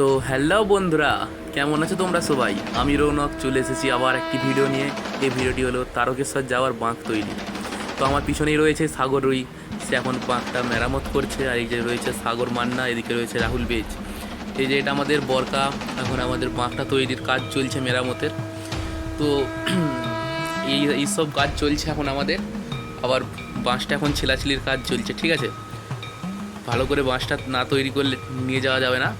তো হ্যালো বন্ধুরা, কেমন আছো তোমরা সবাই? আমি রৌনক, চলে এসেছি আবার একটি ভিডিও নিয়ে। এই ভিডিওটি হলো তারকেশ্বর যাওয়ার বাঁক তৈরি। তো আমার পিছনেই রয়েছে সাগর রুই। সে এখন বাঁকটা মেরামত করছে, আর এই যে রয়েছে সাগর মান্না, এদিকে রয়েছে রাহুল বেজ। এই যে এটা আমাদের বরকা, এখন আমাদের বাঁকটা তৈরির কাজ চলছে মেরামতের। তো এই এইসব কাজ চলছে এখন আমাদের। আবার বাঁশটা এখন ছেলাছিলির কাজ চলছে, ঠিক আছে? ভালো করে বাঁশটা না তৈরি করলে নিয়ে যাওয়া যাবে না।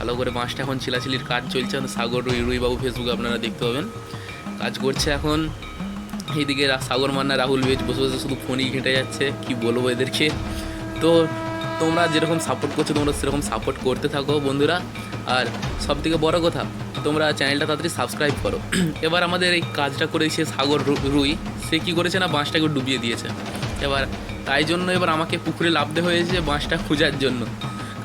ভালো করে বাঁশটা এখন ছিলাছিলির কাজ চলছে সাগর রুই, রুইবাবু ফেসবুকে আপনারা দেখতে পাবেন। কাজ করছে এখন। এইদিকে সাগর মান্না, রাহুল বেজ বসে বসে শুধু ফোনই ঘেঁটে যাচ্ছে, কি বলব এদেরকে? তো তোমরা যেরকম সাপোর্ট করছ, তোমরা সেরকম সাপোর্ট করতে থাকো বন্ধুরা। আর সব থেকে বড় কথা, তোমরা চ্যানেলটা তাড়াতাড়ি সাবস্ক্রাইব করো। এবার আমাদের এই কাজটা করেছে সাগর রুই। সে কি করেছে না, বাঁশটাকে ডুবিয়ে দিয়েছে। এবার তাই জন্য এবার আমাকে পুকুরে লাভতে হয়েছে বাঁশটা খোঁজার জন্য।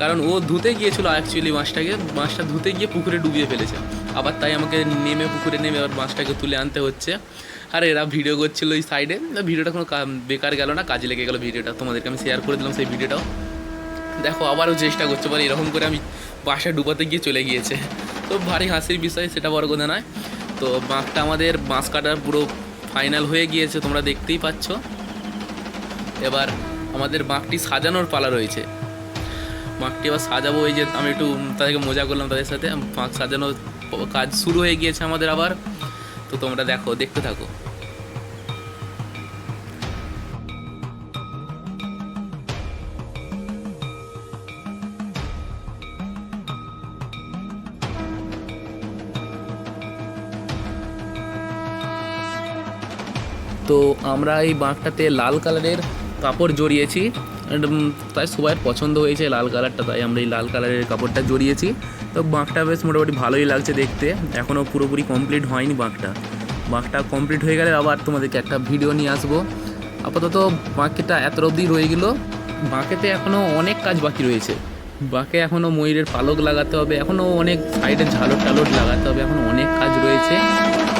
কারণ ও ধুতে গিয়েছিল অ্যাকচুয়ালি মাছটাকে, মাছটা ধুতে গিয়ে পুকুরে ডুবিয়ে ফেলেছে। আবার তাই আমাকে নেমে পুকুরে নেমে আবার মাছটাকে তুলে আনতে হচ্ছে। আর এরা ভিডিও করছিল ওই সাইডে ভিডিওটা কোনো বেকার গেল না, কাজে লেগে গেল ভিডিওটা তোমাদেরকে আমি শেয়ার করে দিলাম সেই ভিডিওটাও দেখো, আবারও চেষ্টা করছে বলে এরকম করে আমি বাসা ডুবাতে গিয়ে চলে গিয়েছে। তো ভারী হাসির বিষয়, সেটা বড় কথা নয় তো বাঁকটা আমাদের বাঁশ কাটার পুরো ফাইনাল হয়ে গিয়েছে, তোমরা দেখতেই পাচ্ছ। এবার আমাদের বাঁকটি সাজানোর পালা রয়েছে। বাঁকটি এবার সাজাবো, এই যে আমি একটু তাদেরকে মজা করলাম তাদের সাথে। বাঁক সাজানোর কাজ শুরু হয়ে গিয়েছে আমাদের আবার। তো তোমরা দেখো, দেখতে থাকো। তো আমরা এই বাঁকটাতে লাল কালারের কাপড় জড়িয়েছি। তাই সবাই পছন্দ হয়েছে লাল কালারটা, তাই আমরা এই লাল কালারের কাপড়টা জড়িয়েছি। তো বাঁকটা বেশ মোটামুটি ভালোই লাগছে দেখতে এখনও পুরোপুরি কমপ্লিট হয়নি বাঁকটা। বাঁকটা কমপ্লিট হয়ে গেলে আবার তোমাদেরকে একটা ভিডিও নিয়ে আসব। আপাতত বাঁকটা এত অবধি রয়ে গেলো। বাঁকেতে এখনও অনেক কাজ বাকি রয়েছে। বাঁকে এখনও ময়ূরের পালক লাগাতে হবে এখনও অনেক সাইডে ঝালর টালর লাগাতে হবে এখনও অনেক কাজ রয়েছে।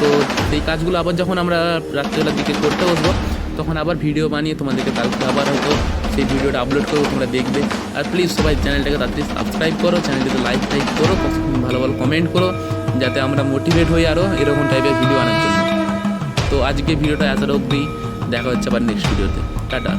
তো সেই কাজগুলো আবার যখন আমরা রাত্রেবেলার দিকে করতে বসবো তখন আবার ভিডিও বানিয়ে তোমাদেরকে কালকে আবার হয়তো সেই ভিডিওটা আপলোড করব, তোমরা দেখবে। আর প্লিজ সবাই চ্যানেলটাকে তাড়াতাড়ি সাবস্ক্রাইব করো, চ্যানেলটিতে লাইক টাইক করো ভালো ভালো কমেন্ট করো, যাতে আমরা মোটিভেট হই আরও এরকম টাইপের ভিডিও আনার জন্য। তো আজকে ভিডিওটা এত অবধি, দেখা হচ্ছে আবার নেক্সট ভিডিওতে টাটা।